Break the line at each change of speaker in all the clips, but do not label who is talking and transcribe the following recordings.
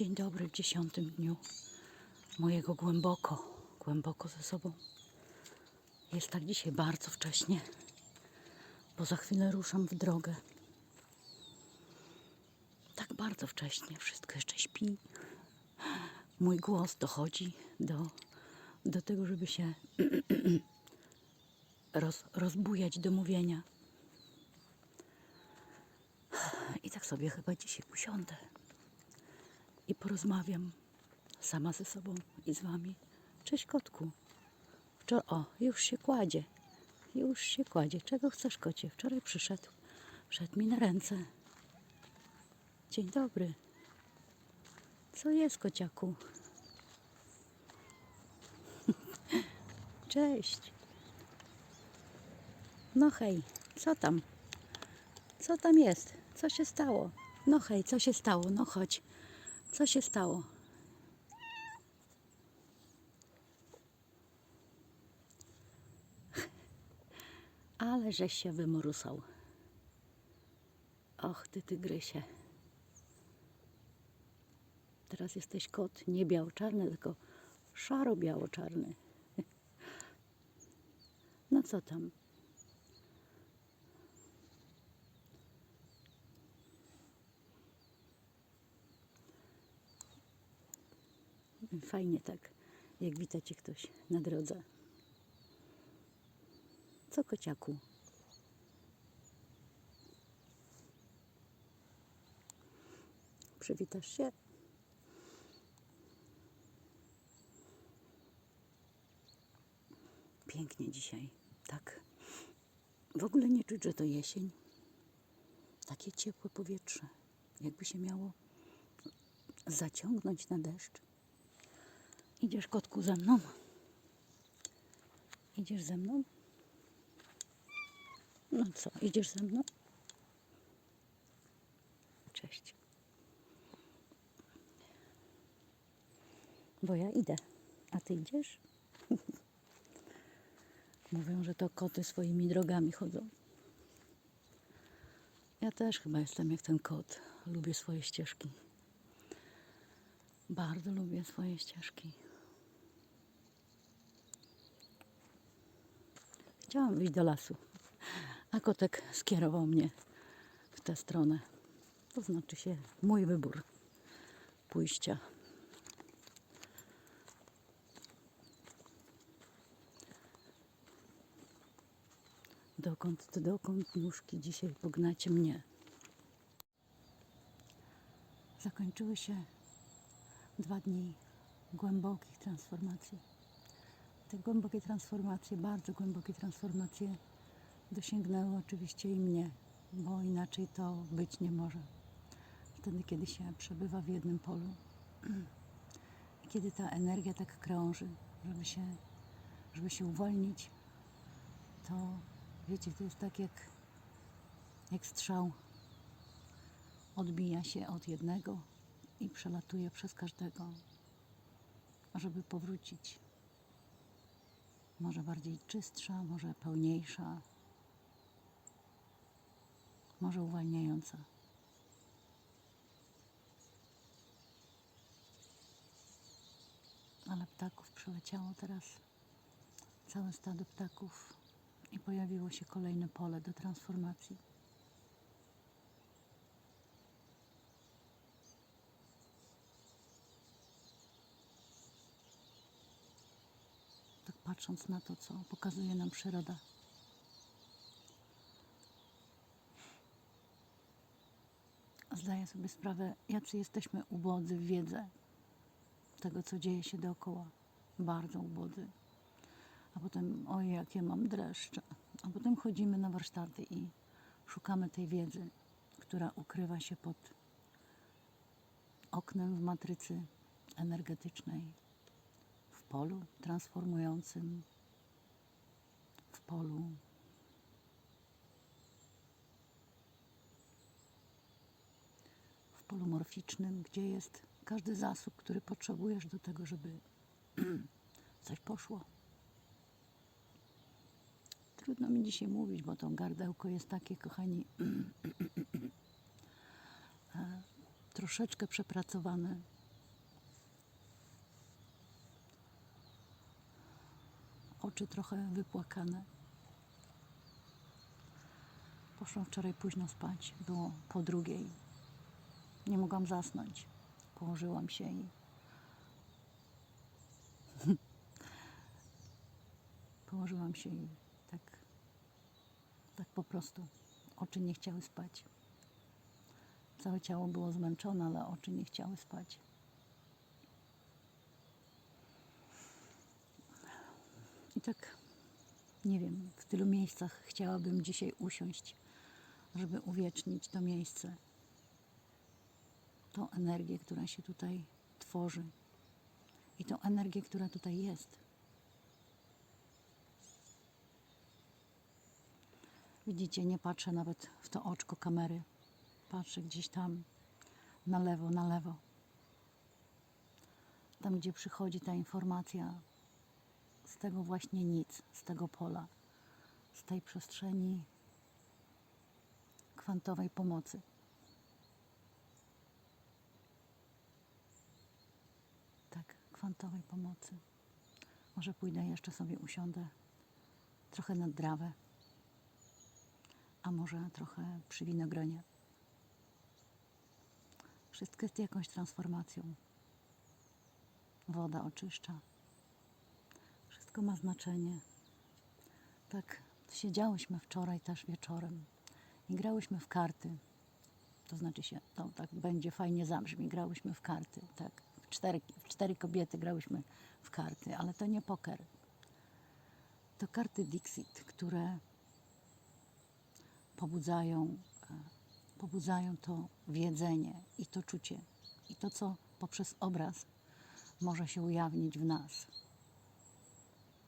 Dzień dobry w dziesiątym dniu mojego głęboko, głęboko ze sobą. Jest tak dzisiaj bardzo wcześnie, bo za chwilę ruszam w drogę. Tak bardzo wcześnie, wszystko jeszcze śpi. Mój głos dochodzi do, do tego, żeby się roz, rozbujać do mówienia. I tak sobie chyba dzisiaj usiądę i porozmawiam sama ze sobą i z wami. Cześć kotku. Wczor- o, już się kładzie. Już się kładzie. Czego chcesz, kocie? Wczoraj przyszedł. Wszedł mi na ręce. Dzień dobry. Co jest, kociaku? Cześć. No hej, co tam? Co tam jest? Co się stało? No hej, co się stało? No chodź. Co się stało? Ale żeś się wymorusał. Och, ty tygrysie. Teraz jesteś kot nie biało-czarny, tylko szaro-biało-czarny. No co tam? Fajnie tak, jak wita cię ktoś na drodze. Co kociaku? Przywitasz się? Pięknie dzisiaj, tak. W ogóle nie czuć, że to jesień. Takie ciepłe powietrze, jakby się miało zaciągnąć na deszcz. Idziesz kotku ze mną? Idziesz ze mną? No co, idziesz ze mną? Cześć. Bo ja idę, a ty idziesz? Mówią, że to koty swoimi drogami chodzą. Ja też chyba jestem jak ten kot. Lubię swoje ścieżki. Bardzo lubię swoje ścieżki. Chciałam wyjść do lasu, a kotek skierował mnie w tę stronę. To znaczy się mój wybór pójścia. Dokąd, dokąd nóżki dzisiaj pognacie mnie? Zakończyły się dwa dni głębokich transformacji. Te głębokie transformacje, bardzo głębokie transformacje dosięgnęły oczywiście i mnie, bo inaczej to być nie może. Wtedy, kiedy się przebywa w jednym polu kiedy ta energia tak krąży, żeby się, żeby się uwolnić, to wiecie, to jest tak jak, jak strzał. Odbija się od jednego i przelatuje przez każdego, żeby powrócić. Może bardziej czystsza, może pełniejsza, może uwalniająca. Ale ptaków przyleciało teraz całe stado ptaków i pojawiło się kolejne pole do transformacji. Tak patrząc na to, co pokazuje nam przyroda. Zdaję sobie sprawę, jacy jesteśmy ubodzy w wiedzę tego, co dzieje się dookoła. Bardzo ubodzy. A potem, oj, jakie mam dreszcze. A potem chodzimy na warsztaty i szukamy tej wiedzy, która ukrywa się pod oknem w matrycy energetycznej, polu transformującym, w polu w polu morficznym, gdzie jest każdy zasób, który potrzebujesz do tego, żeby coś poszło. Trudno mi dzisiaj mówić, bo to gardełko jest takie, kochani, e, troszeczkę przepracowane oczy trochę wypłakane. Poszłam wczoraj późno spać, było po drugiej. Nie mogłam zasnąć. Położyłam się i położyłam się i tak, tak po prostu oczy nie chciały spać. Całe ciało było zmęczone, ale oczy nie chciały spać. I tak, nie wiem, w tylu miejscach chciałabym dzisiaj usiąść, żeby uwiecznić to miejsce, tą energię, która się tutaj tworzy i tą energię, która tutaj jest. Widzicie, nie patrzę nawet w to oczko kamery. Patrzę gdzieś tam na lewo, na lewo. Tam, gdzie przychodzi ta informacja tego właśnie nic, z tego pola, z tej przestrzeni kwantowej pomocy. Tak, kwantowej pomocy. Może pójdę jeszcze sobie usiądę trochę nad trawę, a może trochę przy winogronie. Wszystko jest jakąś transformacją. Woda oczyszcza. Wszystko ma znaczenie. Tak siedziałyśmy wczoraj też wieczorem i grałyśmy w karty. To znaczy się, to tak będzie fajnie zabrzmi, grałyśmy w karty, tak. W cztery, w cztery kobiety grałyśmy w karty, ale to nie poker. To karty Dixit, które pobudzają, e, pobudzają to wiedzenie i to czucie i to, co poprzez obraz może się ujawnić w nas.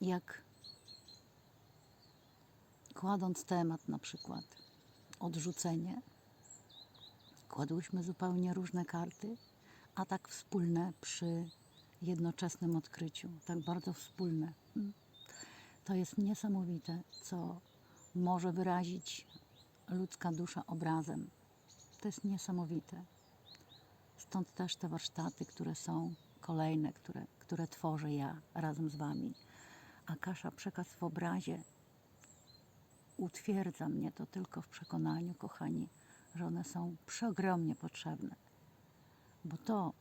Jak kładąc temat na przykład odrzucenie, kładłyśmy zupełnie różne karty, a tak wspólne przy jednoczesnym odkryciu, tak bardzo wspólne. Mm. To jest niesamowite, co może wyrazić ludzka dusza obrazem. To jest niesamowite. Stąd też te warsztaty, które są kolejne, które, które tworzę ja razem z Wami. A Kasza Przekaz w obrazie utwierdza mnie to tylko w przekonaniu, kochani, że one są przeogromnie potrzebne. Bo to,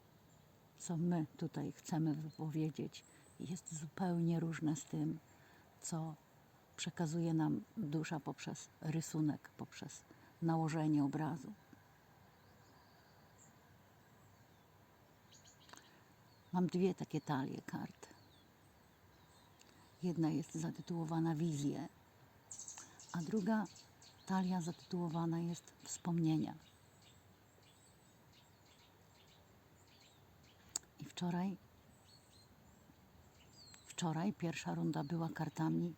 co my tutaj chcemy wypowiedzieć, jest zupełnie różne z tym, co przekazuje nam dusza poprzez rysunek, poprzez nałożenie obrazu. Mam dwie takie talie kart. Jedna jest zatytułowana Wizje, a druga talia zatytułowana jest Wspomnienia. I wczoraj, wczoraj pierwsza runda była kartami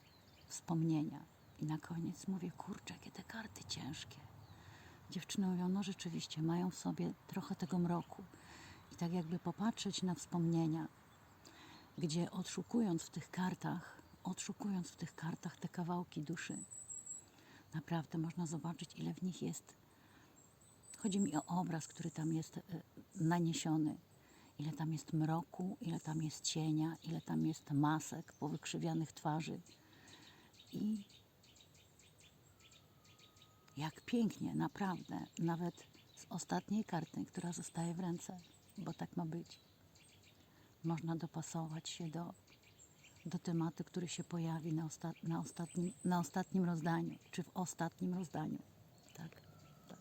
wspomnienia. I na koniec mówię, kurczę, jakie te karty ciężkie. Dziewczyny mówią, no rzeczywiście, mają w sobie trochę tego mroku. I tak jakby popatrzeć na wspomnienia, gdzie odszukując w tych kartach, odszukując w tych kartach te kawałki duszy, naprawdę można zobaczyć, ile w nich jest. Chodzi mi o obraz, który tam jest e, naniesiony. Ile tam jest mroku, ile tam jest cienia, ile tam jest masek powykrzywianych twarzy. I jak pięknie, naprawdę, nawet z ostatniej karty, która zostaje w ręce, bo tak ma być. Można dopasować się do, do tematu, który się pojawi na, osta na, ostatnim, na ostatnim rozdaniu, czy w ostatnim rozdaniu. Tak, tak.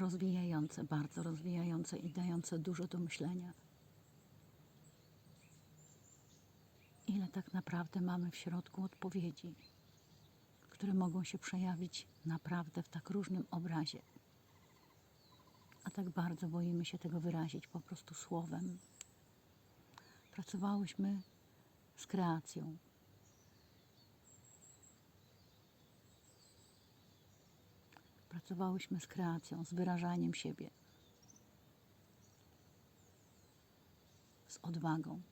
Rozwijające, bardzo rozwijające i dające dużo do myślenia. ile tak naprawdę mamy w środku odpowiedzi, które mogą się przejawić naprawdę w tak różnym obrazie. Tak bardzo boimy się tego wyrazić po prostu słowem. Pracowałyśmy z kreacją. Pracowałyśmy z kreacją, z wyrażaniem siebie, z odwagą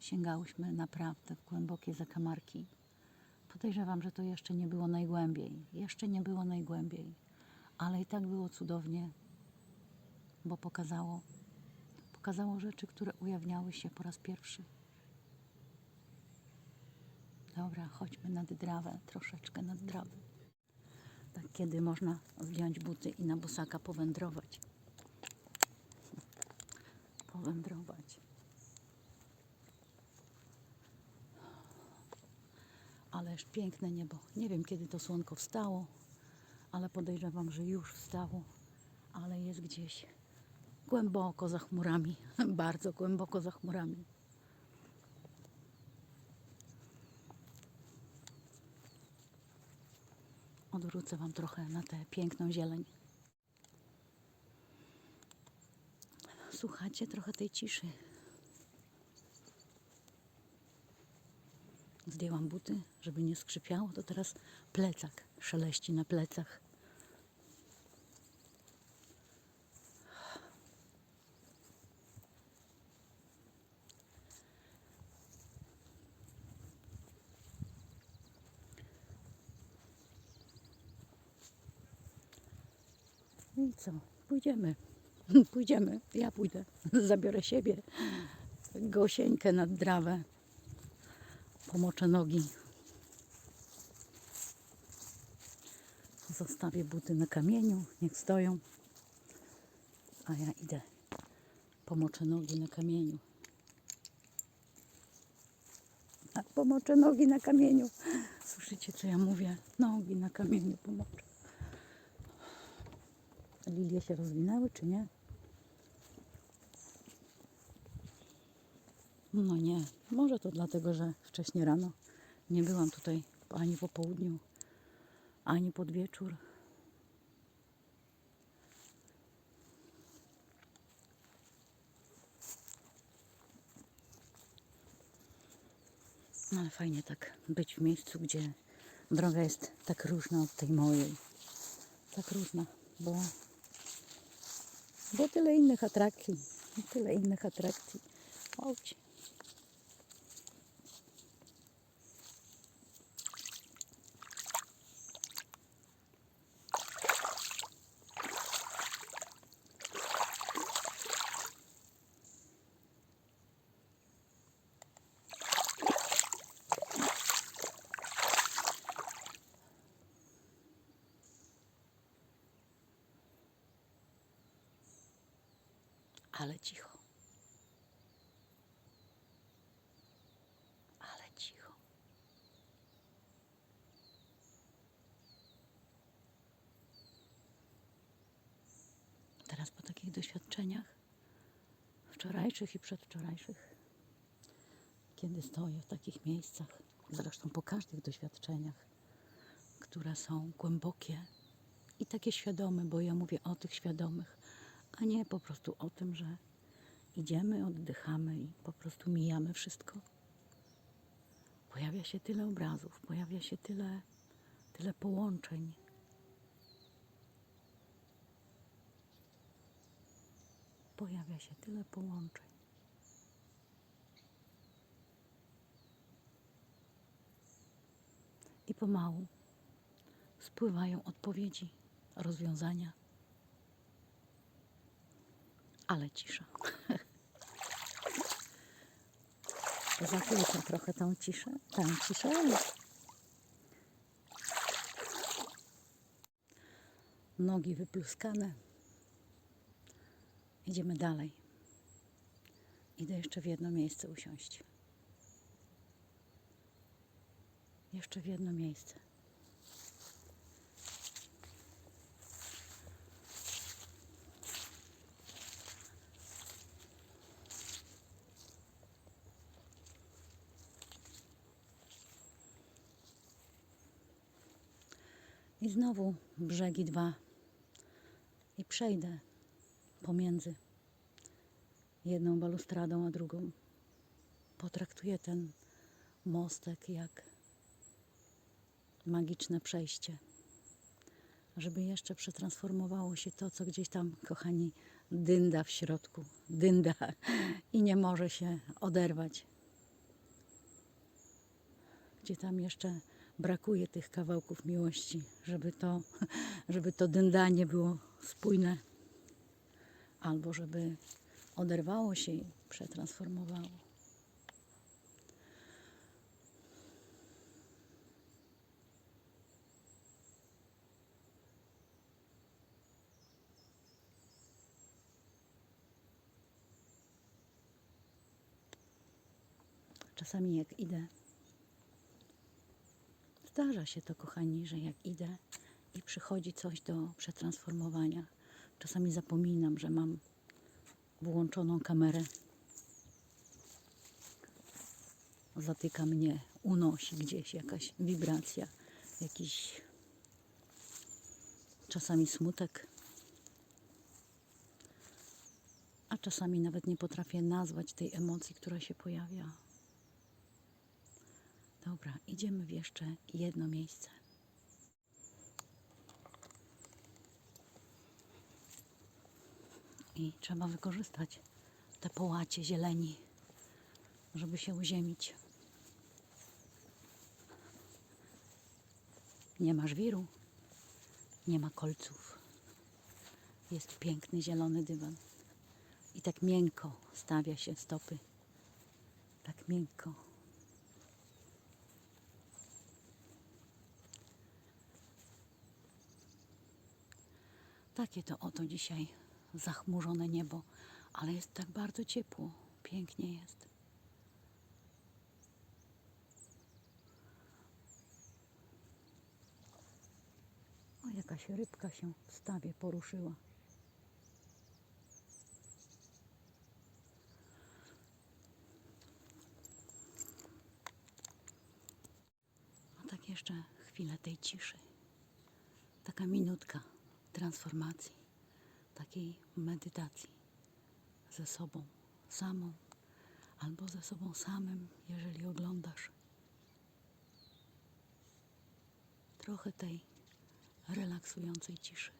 sięgałyśmy naprawdę w głębokie zakamarki. Podejrzewam, że to jeszcze nie było najgłębiej, jeszcze nie było najgłębiej, ale i tak było cudownie, bo pokazało pokazało rzeczy, które ujawniały się po raz pierwszy. Dobra, chodźmy nad drawę, troszeczkę nad drawę. Tak, kiedy można zdjąć buty i na bosaka powędrować. Powędrować. Ależ piękne niebo. Nie wiem, kiedy to słonko wstało, ale podejrzewam, że już wstało, ale jest gdzieś głęboko za chmurami, bardzo głęboko za chmurami. Odwrócę Wam trochę na tę piękną zieleń. Słuchajcie trochę tej ciszy. Zdjęłam buty, żeby nie skrzypiało, to teraz plecak szeleści na plecach. I co? Pójdziemy. Pójdziemy. Ja pójdę. Zabiorę siebie. Gosieńkę nad drawę. Pomoczę nogi. Zostawię buty na kamieniu. Niech stoją. A ja idę. Pomoczę nogi na kamieniu. A pomoczę nogi na kamieniu. Słyszycie, co ja mówię? Nogi na kamieniu pomoczę. Lilie się rozwinęły, czy nie? No nie. Może to dlatego, że wcześniej rano nie byłam tutaj ani po południu, ani pod wieczór. No ale fajnie tak być w miejscu, gdzie droga jest tak różna od tej mojej. Tak różna, bo bo tyle innych atrakcji. Tyle innych Ale cicho. Ale cicho. Teraz po takich doświadczeniach, wczorajszych i przedwczorajszych, kiedy stoję w takich miejscach, zresztą po każdych doświadczeniach, które są głębokie i takie świadome, bo ja mówię o tych świadomych, a nie po prostu o tym, że idziemy, oddychamy i po prostu mijamy wszystko. Pojawia się tyle obrazów, pojawia się tyle, tyle połączeń. Pojawia się tyle połączeń. I pomału spływają odpowiedzi, rozwiązania. Ale cisza. Zakłócę trochę tą ciszę. Tę ciszę. Nogi wypluskane. Idziemy dalej. Idę jeszcze w jedno miejsce usiąść. Jeszcze w jedno miejsce. I znowu brzegi dwa. I przejdę pomiędzy jedną balustradą a drugą. Potraktuję ten mostek jak magiczne przejście. Żeby jeszcze przetransformowało się to, co gdzieś tam, kochani, dynda w środku. Dynda i nie może się oderwać. Gdzie tam jeszcze brakuje tych kawałków miłości, żeby to, żeby to dyndanie było spójne, albo żeby oderwało się i przetransformowało. Czasami jak idę, zdarza się to, kochani, że jak idę i przychodzi coś do przetransformowania, czasami zapominam, że mam włączoną kamerę. Zatyka mnie, unosi gdzieś jakaś wibracja, jakiś czasami smutek, a czasami nawet nie potrafię nazwać tej emocji, która się pojawia. Dobra, idziemy w jeszcze jedno miejsce. I trzeba wykorzystać te połacie zieleni, żeby się uziemić. Nie ma żwiru, nie ma kolców. Jest piękny zielony dywan. I tak miękko stawia się stopy. Tak miękko. Takie to oto dzisiaj zachmurzone niebo, ale jest tak bardzo ciepło, pięknie jest. O, jakaś rybka się w stawie poruszyła. A tak jeszcze chwilę tej ciszy. Taka minutka transformacji, takiej medytacji ze sobą samą albo ze sobą samym, jeżeli oglądasz. Trochę tej relaksującej ciszy.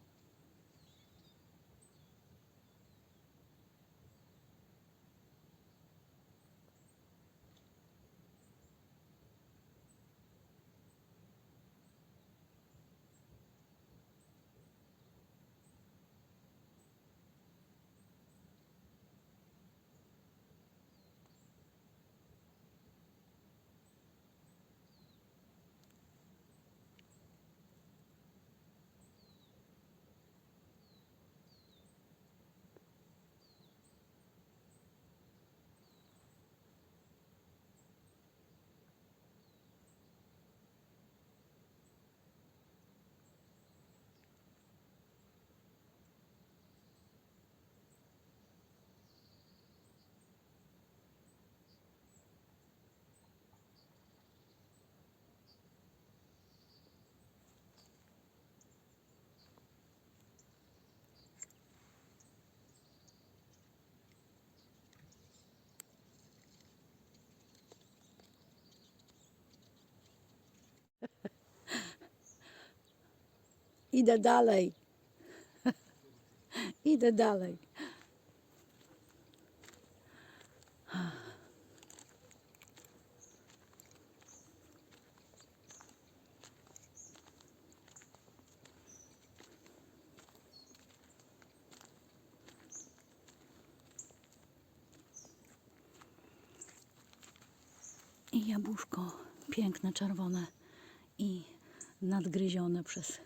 Idę dalej. Idę dalej. I jabłuszko piękne, czerwone i nadgryzione przez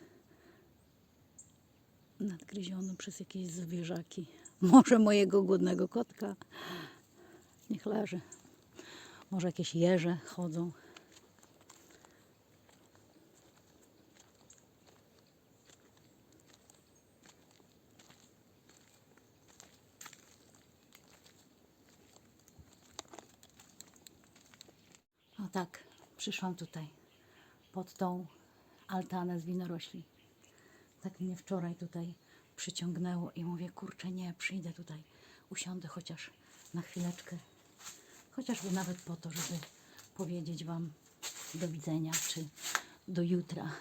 nadgryzione przez jakieś zwierzaki. Może mojego głodnego kotka. Niech leży. Może jakieś jeże chodzą. No tak, przyszłam tutaj pod tą altanę z winorośli. Tak mnie wczoraj tutaj przyciągnęło i mówię, kurczę, nie, przyjdę tutaj, usiądę chociaż na chwileczkę. Chociażby nawet po to, żeby powiedzieć Wam do widzenia, czy do jutra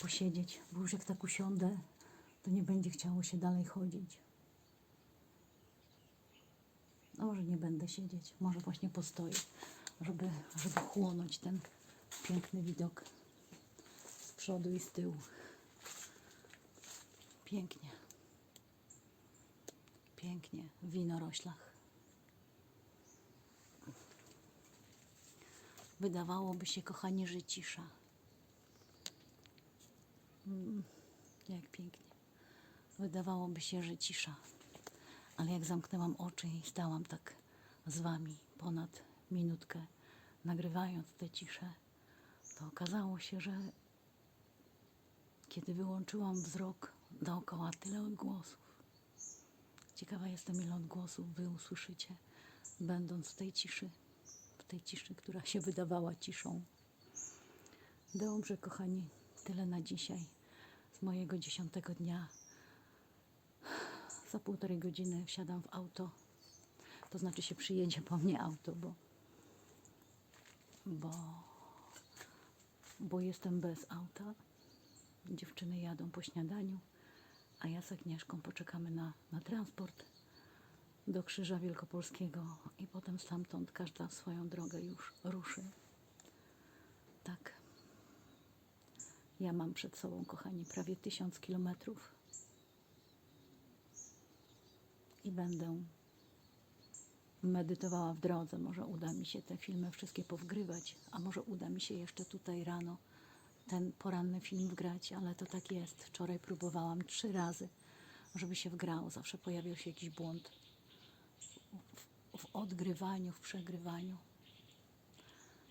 posiedzieć, bo już jak tak usiądę, to nie będzie chciało się dalej chodzić. No może nie będę siedzieć, może właśnie postoję, żeby, żeby chłonąć ten piękny widok z przodu i z tyłu. Pięknie. Pięknie, w winoroślach. Wydawałoby się, kochani, że cisza. Mm, jak pięknie. Wydawałoby się, że cisza. Ale jak zamknęłam oczy i stałam tak z wami ponad minutkę, nagrywając tę ciszę, to okazało się, że kiedy wyłączyłam wzrok dookoła tyle odgłosów. Ciekawa jestem, ile odgłosów wy usłyszycie, będąc w tej ciszy, w tej ciszy, która się wydawała ciszą. Dobrze, kochani, tyle na dzisiaj z mojego dziesiątego dnia. Za półtorej godziny wsiadam w auto. To znaczy się przyjedzie po mnie auto, bo, bo, bo jestem bez auta. Dziewczyny jadą po śniadaniu, a ja z Agnieszką poczekamy na, na transport do Krzyża Wielkopolskiego i potem stamtąd każda swoją drogę już ruszy. Tak. Ja mam przed sobą, kochani, prawie tysiąc kilometrów i będę medytowała w drodze. Może uda mi się te filmy wszystkie powgrywać, a może uda mi się jeszcze tutaj rano ten poranny film wgrać, ale to tak jest. Wczoraj próbowałam trzy razy, żeby się wgrało. Zawsze pojawiał się jakiś błąd w, w odgrywaniu, w przegrywaniu.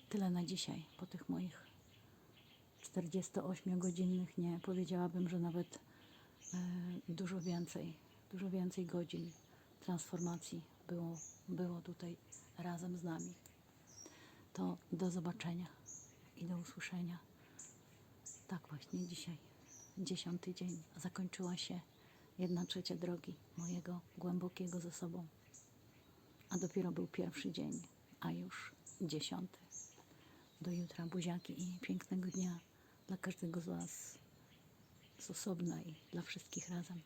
Tyle na dzisiaj po tych moich 48-godzinnych, nie, powiedziałabym, że nawet e, dużo więcej, dużo więcej godzin transformacji było, było tutaj razem z nami. To do zobaczenia i do usłyszenia. Tak właśnie dzisiaj, dziesiąty dzień, zakończyła się jedna trzecia drogi mojego głębokiego ze sobą. A dopiero był pierwszy dzień, a już dziesiąty. Do jutra buziaki i pięknego dnia dla każdego z Was z osobna i dla wszystkich razem.